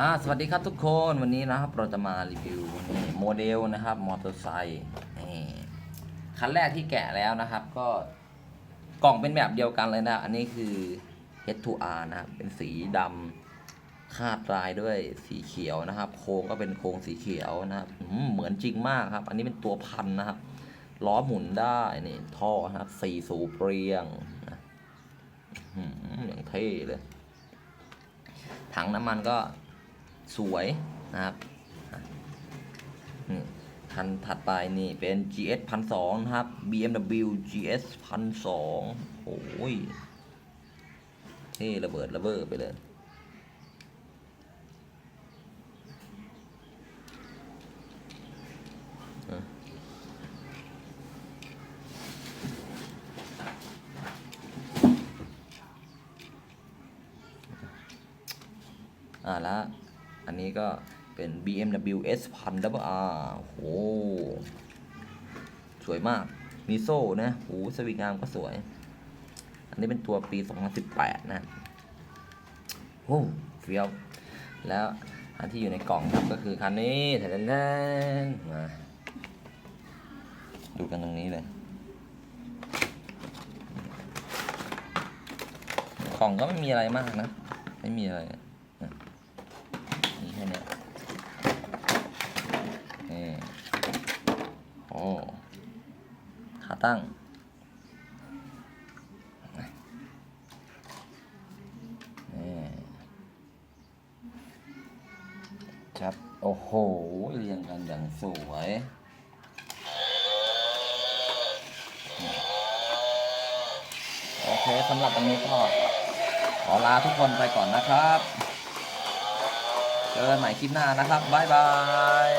อ่าสวัสดีครับทุกคนวันนี้นะครับเราจะมารีวิวนี่โมเดลนะครับมอเตอร์ไซค์นี่คันแรกที่แกะแล้วนะครับ ก็กล่องเป็นแบบเดียวกันเลยนะอันนี้คือ H2R นะครับเป็นสีดำคาดลายด้วยสีเขียวนะครับ โครงก็เป็นโครงสีเขียวนะครับเหมือนจริงมากครับ อันนี้เป็นตัวพันนะครับล้อหมุนได้นี่ท่อนะครับสี่สูบเรียงนะอย่างเท่เลยถังน้ำมันก็ สวยนะครับนี่คันถัดไปนี่เป็น GS พันสองนะครับ BMW GS พันสองโอ้ยเท่ระเบิดระเบ้อไปเลยอ่าแล้ว อันนี้ก็เป็น BMW S พัน WR โอ้โห สวยมาก มีโซ่นะโอ้สวิงามก็สวย อันนี้เป็นตัวปี 2018 นะโอ้เฟี้ยว แล้วอันที่อยู่ในกล่องครับก็คือคันนี้แทนแทนมาดูกันตรงนี้เลย กล่องก็ไม่มีอะไรมากนะ ไม่มีอะไร มีแค่เนี้ยนี่โอ้ ขาตั้ง นี่ครับ โอ้โห เรียงกันอย่างสวยโอเคสำหรับวันนี้ก็ขอลาทุกคนไปก่อนนะครับ เจอกันใหม่คลิปหน้านะครับ บ๊ายบาย